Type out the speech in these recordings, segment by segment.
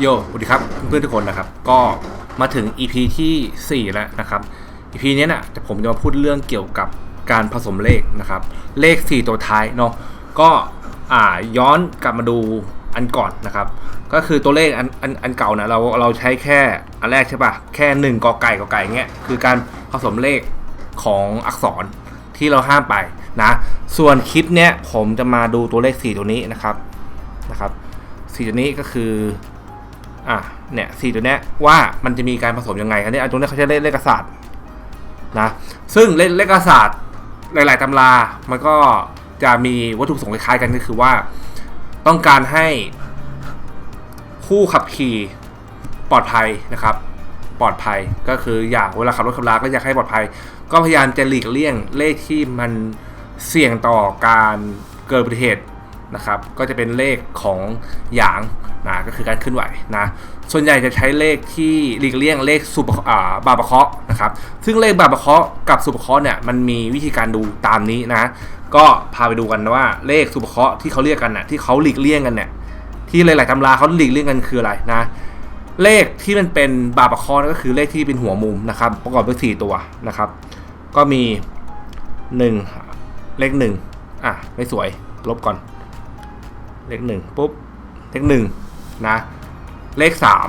โยสวัสดีครับเพื่อนๆทุกคนนะครับ ก็มาถึง EP ที่ 4 แล้วนะครับ EP เนี้ยนะแต่ผมจะมาพูดเรื่องเกี่ยวกับการผสมเลขนะครับ เลข 4 ตัวท้ายเนาะก็อ่าย้อนกลับมาดูอันก่อนนะครับ ก็คือตัวเลขอันอันอันเก่านะเราเราใช้แค่อันแรกใช่ปะแค่1กอไก่กอไก่เงี้ยคือการผสมเลขของอักษรที่เราห้ามไปนะ ส่วนคลิปเนี้ยผมจะมาดูตัวเลข 4 ตัวนี้นะครับนะครับสี่ตัวนี้ก็คือ อะเนี่ยสี่ตัวเนี้ยว่ามันจะมีการผสมยังไงอันนี้อันตรงนี้เขาใช้เลขเลขศาสตร์นะซึ่งเลขเลขศาสตร์หลาย ๆตำรามันก็จะมีวัตถุประสงค์คล้ายๆกันก็คือว่า ต้องการให้ผู้ขับขี่ปลอดภัยนะครับ ปลอดภัยก็คืออยากเวลาขับรถขับราก็อยากให้ปลอดภัย ก็พยายามจะหลีกเลี่ยงเลขที่มันเสี่ยงต่อการเกิดอุบัติเหตุ นะครับก็จะเป็นเลขของหยางนะก็คือการเคลื่อนไหวนะส่วนใหญ่จะใช้เลขที่หลีกเลี่ยงเลขสุปอ่าบาปะเคาะนะครับซึ่งเลขบาปะเคาะกับสุปะเคาะเนี่ยมันมีวิธีการดูตามนี้นะก็พาไปดูกันนะว่าเลขสุปะเคาะที่เขาเรียกกันน่ะที่เขาหลีกเลี่ยงกันเนี่ยที่หลายๆตำราเขาหลีกเลี่ยงกันคืออะไรนะเลขที่มันเป็นบาปะเคาะก็คือเลขที่เป็นหัวมุมนะครับประกอบด้วยสี่ตัวนะครับก็มีหนึ่งเลขหนึ่งอะไม่สวยลบก่อน เลขหนึ่งปุ๊บ เลขหนึ่งนะ เลขสาม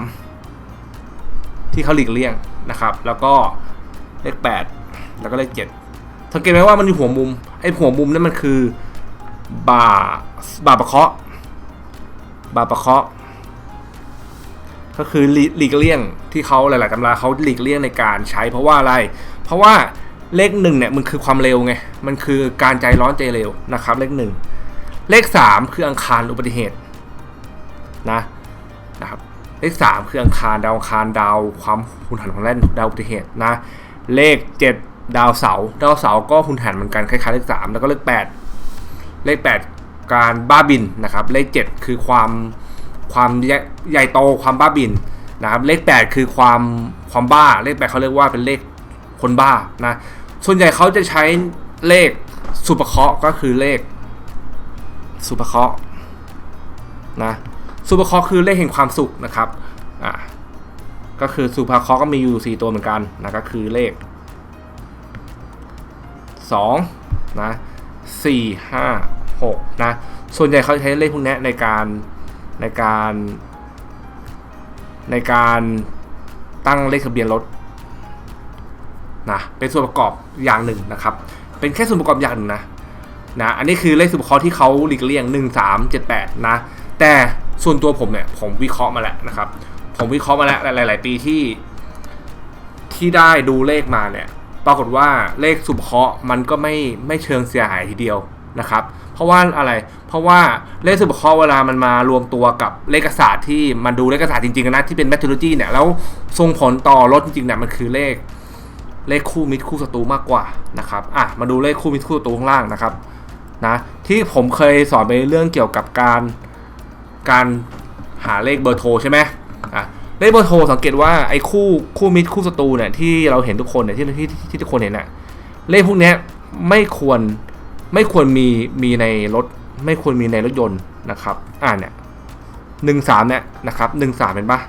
ที่เขาหลีกเลี่ยงนะครับ แล้วก็เลขแปดแล้วก็เลขเจ็ดสังเกตไหมว่ามันมีหัวมุม ไอ้หัวมุมนั่นมันคือบาบาปะเคาะ บาปะเคาะ ก็คือหลีหลีกเลี่ยงที่เขาหลาย ๆตำราเขาหลีกเลี่ยงในการใช้เพราะว่าอะไร เพราะว่าเลขหนึ่งเนี่ยมันคือความเร็วไง มันคือการใจร้อนใจเร็วนะครับ เลขหนึ่ง เลขสามคืออังคารอุบัติเหตุนะนะครับเลขสามคืออังคารดาวอังคารดาวความหุนหันของแร่นดาวอุบัติเหตุนะเลขเจ็ดดาวเสาดาวเสาก็หุนหันเหมือนกันคล้ายๆเลขสามแล้วก็เลขแปดเลขแปดการบ้าบินนะครับเลขเจ็ดคือความความใหญ่ใหญ่โตความบ้าบินนะครับเลขแปดคือความความบ้าเลขแปดเขาเรียกว่าเป็นเลขคนบ้านะส่วนใหญ่เขาจะใช้เลขสุปเคราะห์ก็คือเลข สุภเคาะห์นะสุภเคาะคือเลขแห่งความสุขนะครับอ่าก็คือสุภเคาะก็มีอยู่ 4 ตัวเหมือนกันนะก็คือเลข2นะ4 5 6นะส่วนใหญ่เขาใช้เลขพวกนี้ในการในการในการตั้งเลขทะเบียนรถนะเป็นส่วนประกอบอย่างหนึ่งนะครับ เป็นแค่ส่วนประกอบอย่างหนึ่งนะ นะอันนี้คือเลขสุภเคราะห์ที่เขาหลีกเลี่ยง 1 3 7 8 นะ แต่ส่วนตัวผมเนี่ยผมวิเคราะห์มาแล้วนะครับ ผมวิเคราะห์มาแล้วหลาย ๆ ปีที่ ที่ได้ดูเลขมาเนี่ย ปรากฏว่าเลขสุภเคราะห์มันก็ไม่ไม่เชิงเสียหายทีเดียวนะครับ เพราะว่าอะไร เพราะว่าเลขสุภเคราะห์เวลามันมารวมตัวกับเลขศาสตร์ที่มันดูเลขศาสตร์จริง ๆ นะที่เป็นแมทริโลจีเนี่ยแล้วส่งผลต่อรถจริงๆเนี่ยมันคือเลขเลขคู่มิตรคู่ศัตรูมากกว่านะครับ อะ มาดูเลขคู่มิตรคู่ศัตรูข้างล่างนะครับ นะที่ผมเคยสอนไปเรื่องเกี่ยวกับการการหาเลขเบอร์โทรใช่ไหมอะเลขเบอร์โทรสังเกตว่าไอ้คู่คู่มิตรคู่ศัตรูเนี่ยที่เราเห็นทุกคนเนี่ยที่ที่ที่ทุกคนเห็นน่ะเลขพวกนี้ไม่ควรไม่ควรมีมีในรถ ไม่ควรมีในรถยนต์นะครับอ่าเนี่ยหนึ่งสามเนี่ยนะครับหนึ่งสามเป็นปะ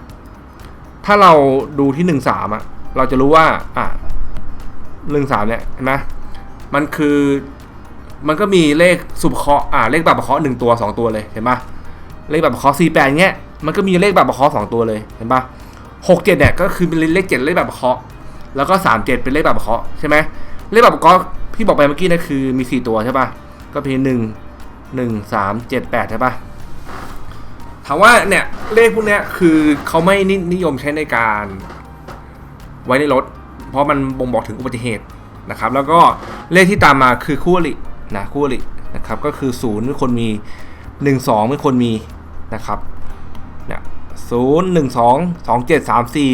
ถ้าเราดูที่หนึ่งสามอะเราจะรู้ว่าอะหนึ่งสามเนี่ยเห็นไหมมันคือ มันก็มีเลขสุบเคาะอ่าเลขแบบปรเคาะหนึ่งตัวสองตัวเลยเห็นปะเลขแบบปรเคาะสี่แปดเงี้ยมันก็มีเลขแบบปรเคาะสองตัวเลยเห็นปะหกเจ็ดเนี่ยก็คือเป็นเลขเจ็ดเลขแบบปรเคาะแล้วก็สามเจ็ดเป็นเลขแบบปรเคาะใช่ไหมเลขแบบปรเคาะพี่บอกไปเมื่อกี้นะคือมีสี่ตัวใช่ปะก็เป็นหนึ่งหนึ่งสามเจ็ดแปดใช่ปะถามว่าเนี่ยเลขพวกเนี้ยคือเขาไม่นินิยมใช้ในการไว้ในรถ เพราะมันบ่งบอกถึงอุบัติเหตุนะครับ แล้วก็เลขที่ตามมาคือคู่อริ นะคู่อรินะครับก็คือศูนย์ไม่ควรมีหนึ่งสองไม่ควรมีนะครับเนี่ยศูนย์หนึ่งสองสองเจ็ดสามสี่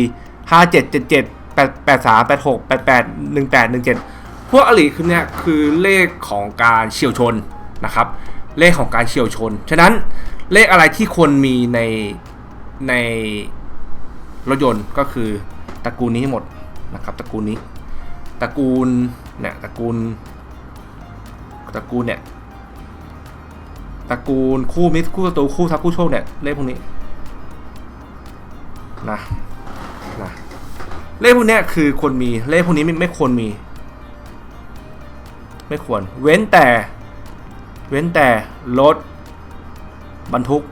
ห้าเจ็ดเจ็ดเจ็ดแปดแปดสามแปดหกแปดแปดหนึ่งแปดหนึ่งเจ็ดพวกอริคือเนี่ยคือเลขของการเฉียวชนนะครับ เลขของการเฉียวชน ฉะนั้นเลขอะไรที่ควรมีในในรถยนต์ก็คือตระกูลนี้หมดนะครับตระกูลนี้ตระกูลเนี่ยตระกูล ตระกูลเนี่ยตระกูลคู่มิตรคู่ศัตรูคู่ทัพคู่โชคเนี่ยเลขพวกนี้นะนะเลขพวกนี้คือควรมีเลขพวกนี้ไม่ไม่ควรมี ไม่ควร เว้นแต่ เว้นแต่รถบรรทุก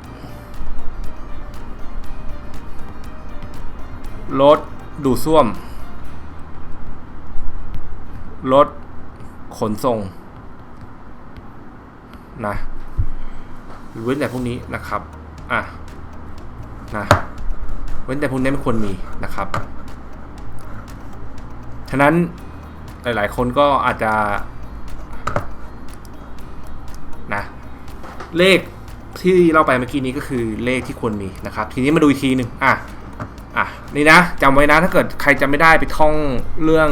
รถดูดซ่วมรถขนส่ง นะเว้นแต่พวกนี้นะครับ อะ นะ เว้นแต่พวกนี้ไม่ควรมีนะครับ ฉะนั้นหลาย ๆ คนก็อาจจะ นะ เลขที่เราไปเมื่อกี้นี้ก็คือเลขที่ควรมีนะครับ ทีนี้มาดูอีกทีหนึ่งอะ อะ นี่นะจำไว้นะ ถ้าเกิดใครจำไม่ได้ไปท่องเรื่อง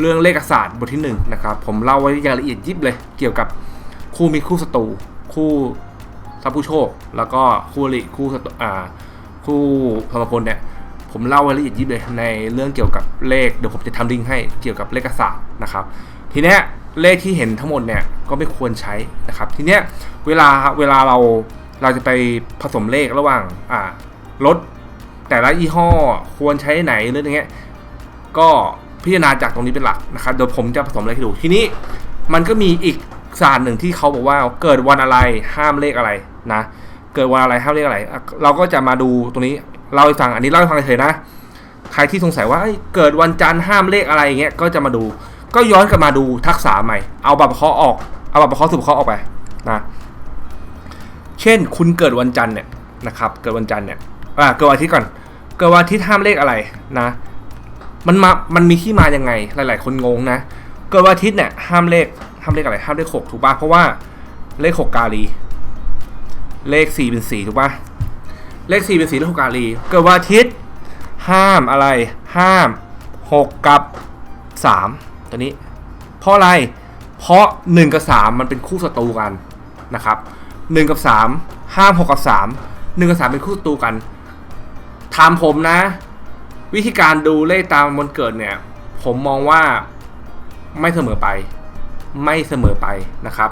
เรื่องเลขศาสตร์บทที่หนึ่งนะครับผมเล่าไว้อย่างละเอียดยิบเลย เกี่ยวกับคู่มิตรคู่ศัตรูคู่ทรัพผู้โชค แล้วก็คู่ริคู่ศัตรูอ่าคู่พรหมพลเนี่ยผมเล่าไว้ละเอียดยิบเลยในเรื่องเกี่ยวกับเลขเดี๋ยวผมจะทำลิงก์ให้เกี่ยวกับเลขศาสตร์นะครับ ทีเนี้ยเลขที่เห็นทั้งหมดเนี่ยก็ไม่ควรใช้นะครับ ทีเนี้ยเวลาเวลาเราเราจะไปผสมเลขระหว่างอ่ารถแต่ละยี่ห้อควรใช้ไหนหรืออย่างเงี้ยก็ พิจารณาจากตรงนี้เป็นหลักนะครับเดี๋ยวผมจะผสมเลขให้ดูทีนี้มันก็มีอีกศาสตร์หนึ่งที่เขาบอกว่าเกิดวันอะไรห้ามเลขอะไรนะ เกิดวันอะไรห้ามเลขอะไร เราก็จะมาดูตรงนี้เล่าให้ฟังอันนี้เล่าให้ฟังเฉยๆนะ ใครที่สงสัยว่าเกิดวันจันทร์ห้ามเลขอะไรอย่างเงี้ยก็จะมาดู ก็ย้อนกลับมาดูทักษะใหม่ เอาบัตรประเคาะออกเอาบัตรประเคาะสุบเคาะออกไปนะเช่นคุณเกิดวันจันทร์เนี่ยนะครับ เกิดวันจันทร์เนี่ยอ่าเกิดวันอาทิตย์ก่อน เกิดวันอาทิตย์ห้ามเลขอะไรนะ มันมา มันมีที่มายังไง หลาย ๆ คนงงนะ เกิดวันอาทิตย์เนี่ยห้ามเลข ห้ามเลขอะไร ห้ามเลขหกถูกป่ะ เพราะว่าเลขหกกาลี เลขสี่เป็นสี่ถูกป่ะ เลขสี่เป็นสี่เลขหกกาลี เกิดวันอาทิตย์ ห้ามอะไร ห้ามหกกับสามตัวนี้ เพราะอะไร เพราะหนึ่งกับสามมันเป็นคู่ศัตรูกันนะครับหนึ่งกับสามห้ามหกกับสามหนึ่งกับสามเป็นคู่ศัตรูกันถามผมนะ วิธีการดูเลขตามวันเกิดเนี่ย ผมมองว่าไม่เสมอไป ไม่เสมอไปนะครับ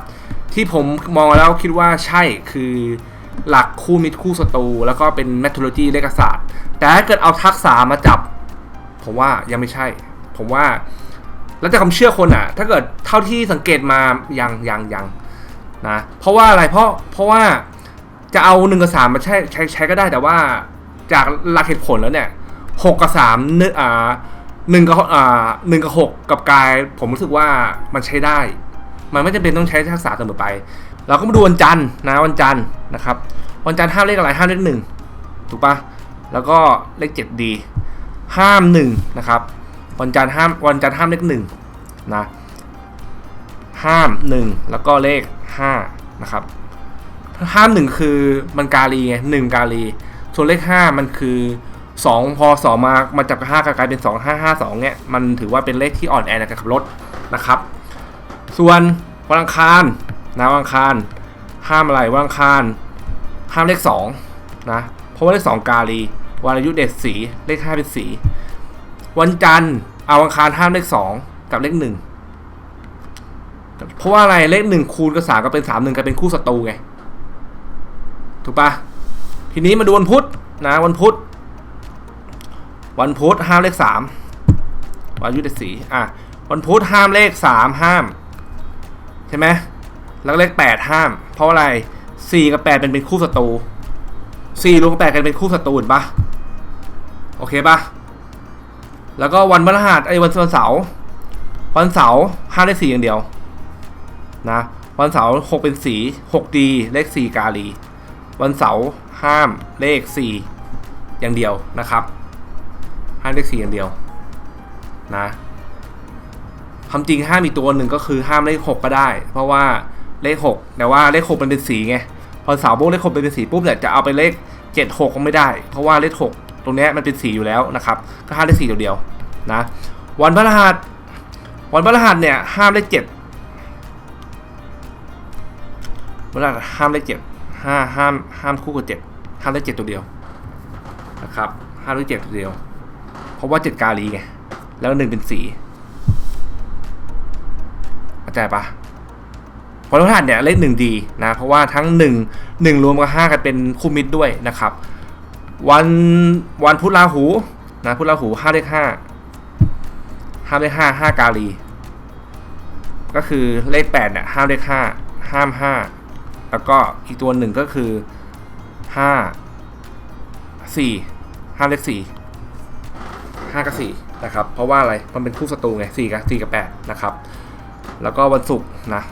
ที่ผมมองแล้วคิดว่าใช่คือหลักคู่มิตรคู่ศัตรูแล้วก็เป็นแมทโลจีเลขศาสตร์ แต่ถ้าเกิดเอาทักษะมาจับ ผมว่ายังไม่ใช่ ผมว่าแล้วแต่ความเชื่อคนอะถ้าเกิดเท่าที่สังเกตมายังยังยังนะเพราะว่าอะไรเพราะเพราะว่าจะเอาหนึ่งกับสามมาใช้ใช้ใช้ก็ได้แต่ว่าจากหลักเหตุผลแล้วเนี่ย หกกับสามเนึกอ่าหนึ่งกับอ่าหนึ่งกับหกกับกาย ผมรู้สึกว่ามันใช้ได้ มันไม่จำเป็นต้องใช้ทักษะเสมอไป เราก็มาดูวันจันทร์นะวันจันทร์นะครับ วันจันทร์ห้ามเลขอะไรห้ามเลขหนึ่งถูกปะแล้วก็เลขเจ็ดดีห้ามหนึ่งนะครับ วันจันทร์ห้ามวันจันทร์ห้ามเลขหนึ่งนะห้ามหนึ่งแล้วก็เลขห้านะครับห้ามหนึ่งคือมันกาลีไงหนึ่งกาลีส่วนเลขห้ามันคือ สองพอสองมามาจับกับห้ากลายเป็นสองห้าห้าสองเนี่ยมันถือว่าเป็นเลขที่อ่อนแอในการขับรถนะครับ ส่วนวันอังคารนะวันอังคารห้ามอะไรวันอังคารห้ามเลขสองนะเพราะว่าเลขสองกาลีวันอายุเด็ดสีเลขห้าเป็นสี วันจันทร์เอาวันอังคารห้ามเลขสองกับเลขหนึ่งเพราะว่าอะไรเลขหนึ่งคูณกับสามก็เป็นสามหนึ่งก็เป็นคู่ศัตรูไงถูกปะทีนี้มาดูวันพุธนะวันพุธ วันพุธห้ามเลขสามวันอายุเด็ดสีอะวันพุธห้ามเลขสามห้าม ใช่ไหมแล้วเลขแปดห้าม เพราะอะไรสี่กับแปดเป็นเป็นคู่ศัตรูสี่รวมกับแปดกันเป็นคู่ศัตรูเห็นปะโอเคปะแล้วก็วันพฤหัสไอ้วันวันเสาร์วันเสาร์ห้ามเลขสี่อย่างเดียวนะวันเสาร์หกเป็นสีหกดีเลขสี่กาลี วันเสาร์ห้ามเลขสี่อย่างเดียวนะครับ ห้ามเลขสี่อย่างเดียวนะความจริงห้ามอีกตัวหนึ่งก็คือห้ามเลขหกก็ได้ เพราะว่าเลขหกแต่ว่าเลขหกมันเป็นสีไงพอสาร์พวกเลขหกเป็นสีปุ๊บเนี่ยจะเอาไปเลขเจ็ดหกก็ไม่ได้ เพราะว่าเลขหกตรงนี้มันเป็นสีอยู่แล้วนะครับก็ห้ามเลขสี่เดียวนะวันพฤหัสวันพฤหัสเนี่ยห้ามเลขเจ็ดวันพฤหัสห้ามเลขเจ็ดห้าห้ามห้ามคู่กับเจ็ดห้ามเลขเจ็ดตัวเดียวนะครับห้ามเลขเจ็ดตัวเดียว ราะว่าเจ็ดกาลีไง แล้วหนึ่งเป็นสีเข้าใจปะพลทหารเนี่ยเลขหนึ่งดีนะ เพราะว่าทั้งหนึ่งหนึ่งรวมกับห้ากันเป็นคู่มิตรด้วยนะครับ วันวันพุธราหูนะพุธราหูห้าเลขห้าห้าเลขห้าห้ากาลี ก็คือเลขแปดเนี่ยห้าเลขห้าห้ามห้าแล้วก็อีกตัวหนึ่งก็คือห้าสี่ห้าเลขสี่ ห้ากับสี่นะครับเพราะว่าอะไรมันเป็นคู่ศัตรูไงสี่กับสี่กับแปดนะครับแล้วก็วันศุกร์นะ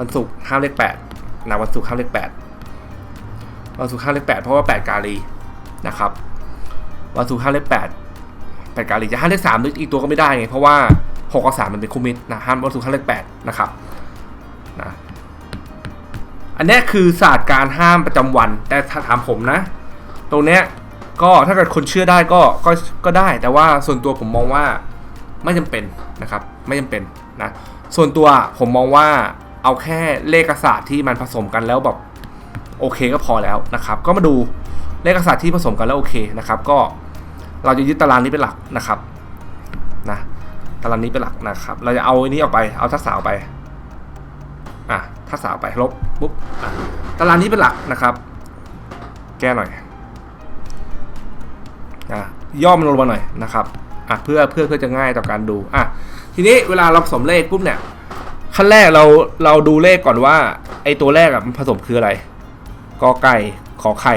วันศุกร์ห้ามเลขแปดนะวันศุกร์ห้ามเลขแปดวันศุกร์ห้ามเลขแปดเพราะว่าแปดกาลีนะครับวันศุกร์ห้ามเลขแปดแปดกาลีจะห้ามเลขสามอีกตัวก็ไม่ได้ไงเพราะว่าหกกับสามมันเป็นคู่มิตรนะห้ามวันศุกร์ห้ามเลขแปดนะครับนะอันนี้คือศาสตร์การห้ามประจำวัน แต่ถ้าถามผมนะ ตรงเนี้ย ก็ถ้าเกิดคนเชื่อได้ก็ก็ก็ได้ แต่ว่าส่วนตัวผมมองว่าไม่จำเป็นนะครับ ไม่จำเป็นนะส่วนตัวผมมองว่าเอาแค่เลขศาสตร์ที่มันผสมกันแล้วแบบโอเคก็พอแล้วนะครับ ก็มาดูเลขศาสตร์ที่ผสมกันแล้วโอเคนะครับ ก็เราจะยึดตารางนี้เป็นหลักนะครับนะตารางนี้เป็นหลักนะครับ เราจะเอาอันนี้ออกไปเอาทักษะออกไปอะทักษะออกไปลบปุ๊บตารางนี้เป็นหลักนะครับ แก้หน่อย อะย่อมันลงมาหน่อยนะครับอะเพื่อเพื่อเพื่อจะง่ายต่อการดูอะทีนี้เวลาเราผสมเลขปุ๊บเนี่ยขั้นแรกเราเราดูเลขก่อนว่าไอตัวแรกอะมันผสมคืออะไรกอไก่ขอไข่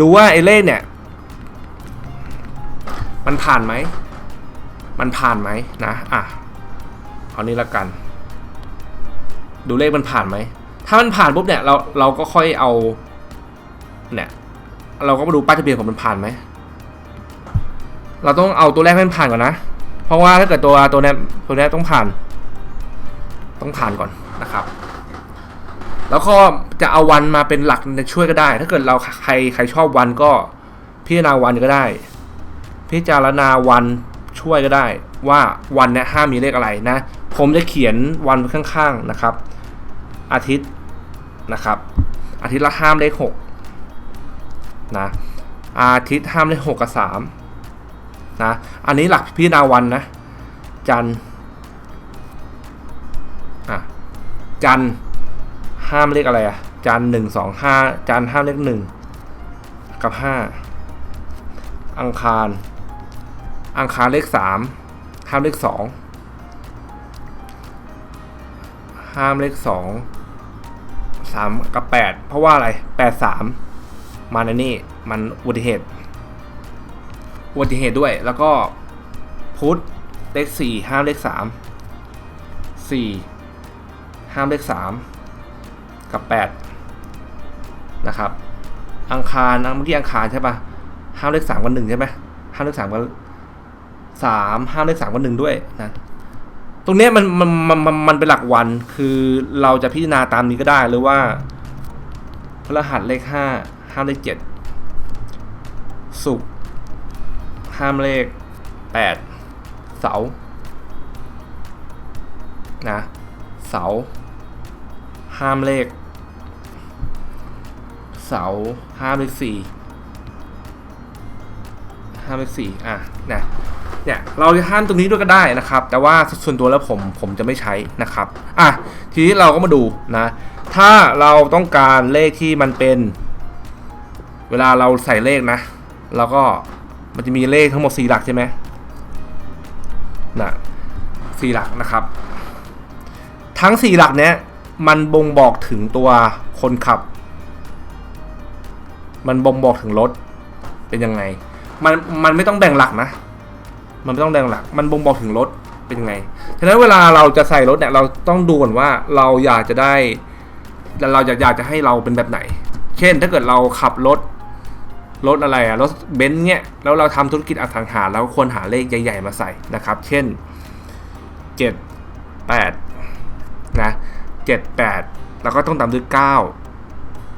ดูว่าไอเลขเนี่ย มันผ่านไหมมันผ่านไหมนะอะเอานี้ละกัน ดูเลขมันผ่านไหมถ้ามันผ่านปุ๊บเนี่ยเราเราก็ค่อยเอาเนี่ยเราก็มาดูป้ายทะเบียนของมันผ่านไหม เราต้องเอาตัวแรกให้มันผ่านก่อนนะ เพราะว่าถ้าเกิดตัวตัวนี้ตัวนี้ต้องผ่าน ต้องผ่านก่อนนะครับ แล้วก็จะเอาวันมาเป็นหลักช่วยก็ได้ ถ้าเกิดเราใครใครชอบวันก็พิจารณาวันก็ได้ พิจารณาวันช่วยก็ได้ ว่าวันเนี้ห้ามมีเลขอะไรนะ ผมจะเขียนวันข้างๆนะครับ อาทิตย์นะครับ อาทิตย์ละห้ามเลขหกนะอาทิตย์ห้ามเลขหกกับสาม นะ อันนี้หลักพิจารณาวันนะ จันจันห้ามเลขอะไรอะจันหนึ่งสองห้าจันห้ามเลขหนึ่งกับห้าอังคาร อังคารเลขสามห้ามเลขสองห้ามเลขสองสามกับแปดเพราะว่าอะไรแปดสามมาในนี่มันอุบัติเหตุ อุบัติเหตุด้วย แล้วก็พุทธเลขสี่ห้ามเลขสามสี่ห้ามเลขสามกับแปดนะครับอังคารเมื่อกี้อังคารใช่ปะห้ามเลขสามกับหนึ่งใช่ไหมห้ามเลขสามกับสามห้ามเลขสามกับหนึ่งด้วยนะตรงนี้มันมันมันมันมันเป็นหลักวันคือเราจะพิจารณาตามนี้ก็ได้หรือว่าพฤหัสเลขห้าห้ามเลขเจ็ดศุก ห้ามเลขแปดเสา นะ เสา ห้ามเลข เสา ห้ามเลขสี่ห้ามเลขสี่อะ นะ เนี่ย เราจะห้ามตรงนี้ด้วยก็ได้นะครับ แต่ว่าส่วนตัวแล้วผม ผมจะไม่ใช้นะครับ อะ ทีนี้เราก็มาดูนะ ถ้าเราต้องการเลขที่มันเป็น เวลาเราใส่เลขนะ เราก็ มันจะมีเลขทั้งหมดสี่หลักใช่ไหมนะสี่หลักนะครับ ทั้งสี่หลักเนี้ยมันบ่งบอกถึงตัวคนขับ มันบ่งบอกถึงรถเป็นยังไง มันมันไม่ต้องแบ่งหลักนะ มันไม่ต้องแบ่งหลัก มันบ่งบอกถึงรถเป็นยังไง ฉะนั้นเวลาเราจะใส่รถเนี่ยเราต้องดูก่อนว่าเราอยากจะได้ เราอยากอยากจะให้เราเป็นแบบไหน เช่นถ้าเกิดเราขับรถ รถอะไรอะรถเบนซ์เนี่ยแล้วเราทำธุรกิจอสังหาเราควรหาเลขใหญ่ ๆ มาใส่นะครับ เช่น 7 8นะเจ็ดแปดแล้วก็ต้องตามด้วยเก้า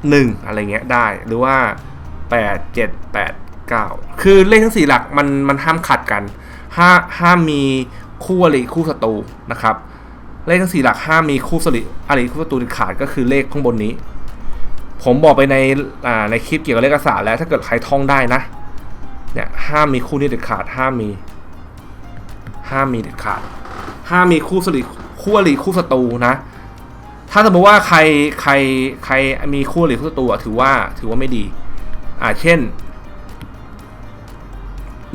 หนึ่งอะไรเงี้ยได้หรือว่าแปดเจ็ดแปดเก้าคือเลขทั้งสี่หลักมันมันห้ามขัดกันห้าห้ามมีคู่อริคู่ศัตรูนะครับ เลขทั้งสี่หลักห้ามมีคู่สริอริคู่ศัตรูขาดก็คือเลขข้างบนนี้ ผมบอกไปในอ่าในคลิปเกี่ยวกับเลขศาสตร์แล้วถ้าเกิดใครท่องได้นะเนี่ยห้ามมีคู่นี้เด็ดขาดห้ามมีห้ามมีเด็ดขาดห้ามมีคู่สริคู่อริคู่ศัตรูนะ ถ้าสมมติว่าใครใครใครมีคู่หรือคู่ศัตรูถือว่าถือว่าไม่ดี อ่าเช่น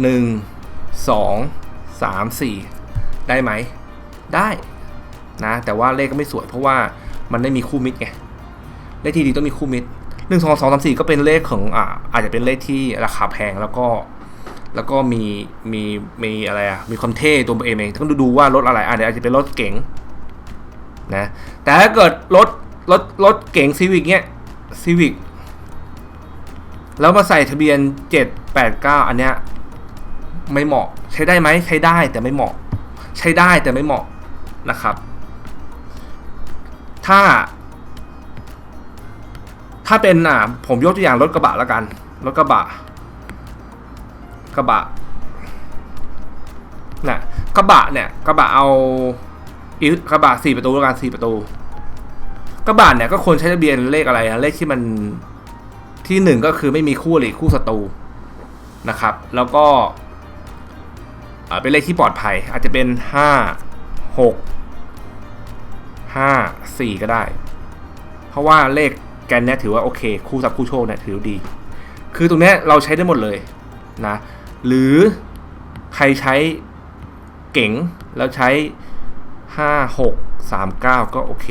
หนึ่งสองสามสี่ได้ไหม ได้นะ แต่ว่าเลขก็ไม่สวยเพราะว่ามันไม่มีคู่มิตรไง เลขที่ดีต้องมีคู่มิตรหนึ่งสองสองสามสี่ก็เป็นเลขของอ่าอาจจะเป็นเลขที่ราคาแพงแล้วก็ แล้วก็มีมีมีอะไรอะมีความเท่ตัวเองเองต้องดูดูว่ารถอะไรอะเดี๋ยวอาจจะเป็นรถเก๋งนะแต่ถ้าเกิดรถรถรถเก๋งซีวิกเนี้ยซีวิกแล้วมาใส่ทะเบียนเจ็ดแปดเก้าอันเนี้ยไม่เหมาะใช้ได้ไหมใช้ได้แต่ไม่เหมาะ ใช้ได้แต่ไม่เหมาะนะครับ ถ้า ถ้าเป็นอะผมยกตัวอย่างรถกระบะแล้วกัน รถกระบะ กระบะน่ะกระบะเนี่ยกระบะเอาอีกระบะสี่ประตูแล้วกันสี่ประตู กระบะเนี่ยก็ควรใช้ทะเบียนเลขอะไรอะเลขที่มันที่หนึ่งก็คือไม่มีคู่หรือคู่ศัตรูนะครับ แล้วก็เป็นเลขที่ปลอดภัย อาจจะเป็นห้าหกห้าสี่ก็ได้ เพราะว่าเลข แกนเนี้ยถือว่าโอเค คู่ทรัพย์คู่โชคเนี่ยถือดี คือตรงเนี้ยเราใช้ได้หมดเลยนะหรือใครใช้เก๋งแล้วใช้ห้าหกสามเก้าก็โอเค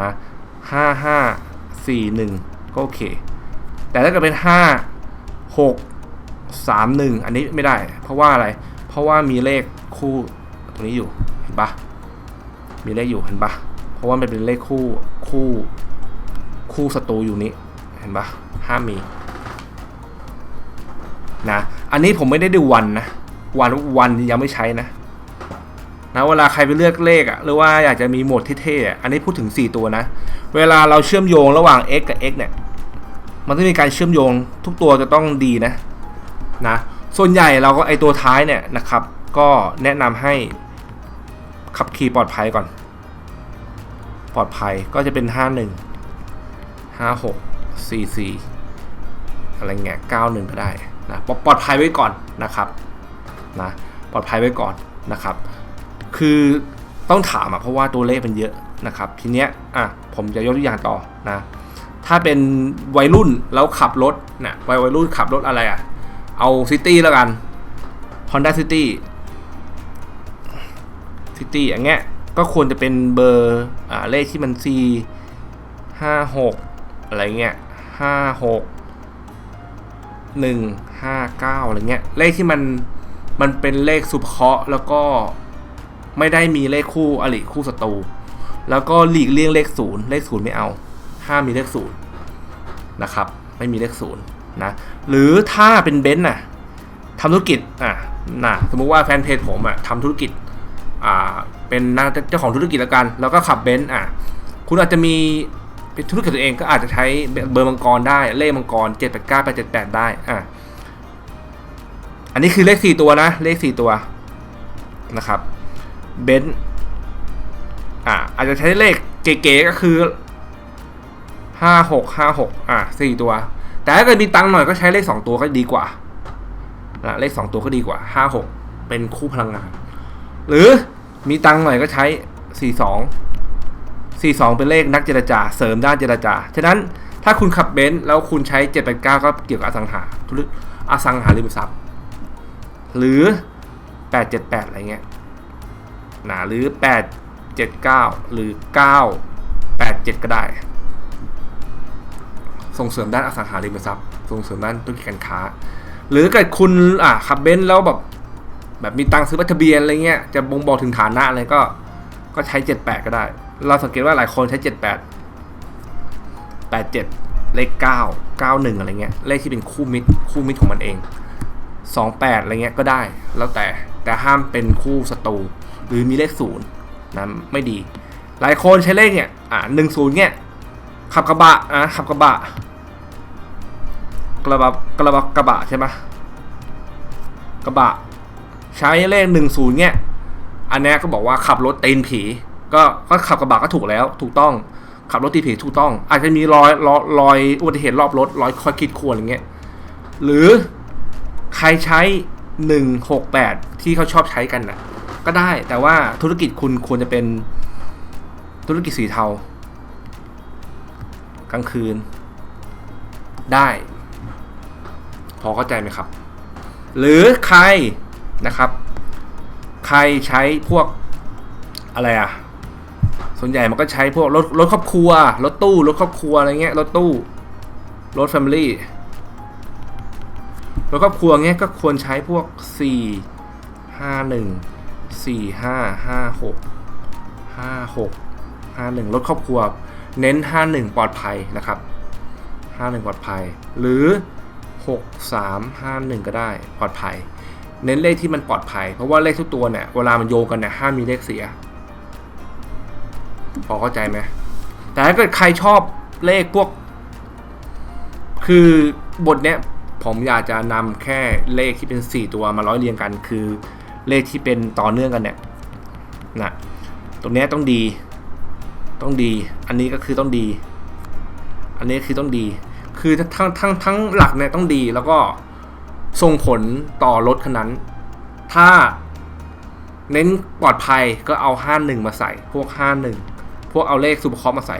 นะห้าห้าสี่หนึ่งก็โอเค แต่ถ้าเกิดเป็นห้าหกสามหนึ่งอันนี้ไม่ได้ เพราะว่าอะไร เพราะว่ามีเลขคู่ตรงนี้อยู่เห็นปะมีเลขอยู่เห็นปะเพราะว่ามันเป็นเลขคู่คู่ คู่ศัตรูอยู่นี้เห็นปะห้ามมีนะอันนี้ผมไม่ได้ดูวันนะวันวันยังไม่ใช้นะนะเวลาใครไปเลือกเลขอะหรือว่าอยากจะมีโหมดเท่ๆอะอันนี้พูดถึง 4 ตัวนะ เวลาเราเชื่อมโยงระหว่าง x กับ x เนี่ยมันต้องมีการเชื่อมโยงทุกตัวจะต้องดีนะนะส่วนใหญ่เราก็ไอตัวท้ายเนี่ยนะครับ ก็แนะนำให้ขับขี่ปลอดภัยก่อน ปลอดภัยก็จะเป็น 51 56 44อะไรเงี้ย91ก็ได้นะปลอดภัยไว้ก่อนนะครับนะปลอดภัยไว้ก่อนนะครับ คือต้องถามอะเพราะว่าตัวเลขมันเยอะนะครับ ทีเนี้ยอะผมจะยกตัวอย่างต่อนะถ้าเป็นวัยรุ่นแล้วขับรถนะวัยวัยรุ่นขับรถอะไรอะเอาซิตี้แล้วกัน Honda City City อย่างเงี้ยก็ควรจะเป็นเบอร์อ่าเลขที่มัน C ห้าหก อะไรเงี้ยห้าหกหนึ่งห้าเก้าอะไรเงี้ย เลขที่มันมันเป็นเลขสุภเคราะแล้วก็ไม่ได้มีเลขคู่อริคู่ศัตรูแล้วก็หลีกเลี่ยงเลขศูนย์เลขศูนย์ไม่เอาห้ามมีเลขศูนย์นะครับ ไม่มีเลขศูนย์นะหรือถ้าเป็นเบนซ์น่ะทำธุรกิจอะน่ะสมมุติว่าแฟนเพจผมอะทำธุรกิจอ่าเป็นนักเจ้าของธุรกิจแล้วกัน แล้วก็ขับเบนซ์อะ คุณอาจจะมี เป็นธุรกิจตัวเองก็อาจจะใช้เบอร์มังกรได้เลขมังกรเจ็ดแปดเก้าแปดเจ็ดแปดได้อะอันนี้คือเลขสี่ตัวนะ เลขสี่ตัวนะครับเบนอะอาจจะใช้เลขเก๋ๆก็คือห้าหกห้าหกอะสี่ตัว แต่ถ้าเกิดมีตังค์หน่อยก็ใช้เลขสองตัวก็ดีกว่านะเลขสองตัวก็ดีกว่าห้าหกเป็นคู่พลังงาน หรือมีตังค์หน่อยก็ใช้สี่สอง 42 เป็นเลขนักเจรจา เสริมด้านเจรจา ฉะนั้นถ้าคุณขับเบนซ์แล้วคุณใช้ 789 ก็เกี่ยวกับอสังหาธุรอสังหาริมทรัพย์ หรือ 878 อะไรเงี้ยนะหรือ 879 หรือ 987 ก็ได้ ส่งเสริมด้านอสังหาริมทรัพย์ ส่งเสริมด้านธุรกิจการค้า หรือเกิดคุณอะขับเบนซ์แล้วแบบแบบมีตังค์ซื้อบัตรทะเบียนอะไรเงี้ยจะบ่งบอกถึงฐานะอะไรก็ก็ใช้ 78 ก็ได้ เราสังเกตว่าหลายคนใช้78 87เจ็ดเลข9 91อะไรเงี้ย เลขที่เป็นคู่มิตรคู่มิตรของมันเอง28อะไรเงี้ยก็ได้ แล้วแต่แต่ห้ามเป็นคู่ศัตรูหรือมีเลขศูนย์นะไม่ดี หลายคนใช้เลขเนี่ยอ่า10เนี่ยขับกระบะอะขับกระบะ กระบะกระบะกระบะใช่ไหมกระบะ ใช้เลข10เนี่ยอันนี้ก็บอกว่าขับรถตีนผี ก็ก็ขับกระบะก็ถูกแล้ว ถูกต้องขับรถตีนผีถูกต้อง อาจจะมีรอยรอยรอยอุบัติเหตุรอบรถรอยคอยคิดควรอะไรเงี้ยหรือใครใช้หนึ่งหกแปดที่เขาชอบใช้กันน่ะ ก็ได้แต่ว่าธุรกิจคุณควรจะเป็นธุรกิจสีเทา กลางคืน ได้ พอเข้าใจไหมครับ หรือใครนะครับ ใครใช้พวกอะไรอะ ส่วนใหญ่มันก็ใช้พวกรถรถครอบครัว รถตู้ รถครอบครัวอะไรเงี้ย รถตู้ รถแฟมิลี่ รถครอบครัวเงี้ยก็ควรใช้พวก 4 5 1 4 5 5 6 5 6 5 1 รถครอบครัว เน้น 5 1 ปลอดภัยนะครับ 5 1 ปลอดภัย หรือ 6 3 5 1 ก็ได้ปลอดภัย เน้นเลขที่มันปลอดภัย เพราะว่าเลขทุกตัวเนี่ย เวลามันโยงกันเนี่ยห้ามมีเลขเสีย พอเข้าใจไหมแต่ถ้าเกิดใครชอบเลขพวก คือบทเนี้ยผมอยากจะนำแค่เลขที่เป็น 4 ตัวมาร้อยเรียงกัน คือเลขที่เป็นต่อเนื่องกันเนี่ยนะตรงเนี้ยต้องดี ต้องดี อันนี้ก็คือต้องดี อันนี้คือต้องดี คือทั้งทั้งทั้งหลักเนี่ยต้องดีแล้วก็ส่งผลต่อรถคันนั้น ถ้าเน้นปลอดภัยก็เอา 51 มาใส่พวก 51 วกเอาเลขซูเปอร์คอปมาใส่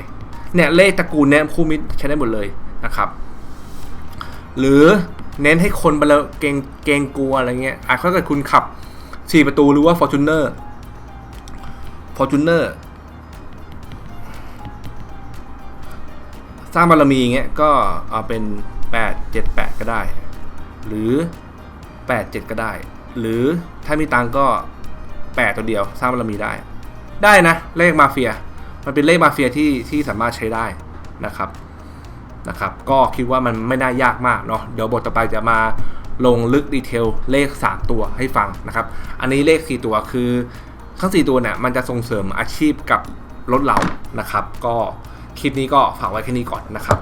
เนี่ยเลขตระกูลเนี่ยคู่มิตรใช้ได้หมดเลยนะครับ หรือเน้นให้คนไปแล้วเกงเกงกลัวอะไรเงี้ยอะถ้าเกิดคุณขับ 4 ประตูหรือว่า Fortuner Fortuner สร้างบารมีเงี้ยก็เอาเป็น 8 7 8 ก็ได้ หรือ 8 7 ก็ได้ หรือถ้ามีตังก็ 8 ตัวเดียว สร้างบารมีได้ ได้นะ เลขมาเฟีย มันเป็นเลขมาเฟียที่ที่สามารถใช้ได้นะครับนะครับ ก็คิดว่ามันไม่น่ายากมากเนาะเดี๋ยวบทต่อไปจะมาลงลึกดีเทลเลข 3 ตัวให้ฟังนะครับ อันนี้เลข 4 ตัวคือทั้ง 4 ตัวเนี่ยมันจะส่งเสริมอาชีพกับรถเรานะครับ ก็คลิปนี้ก็ฝากไว้แค่นี้ก่อนนะครับ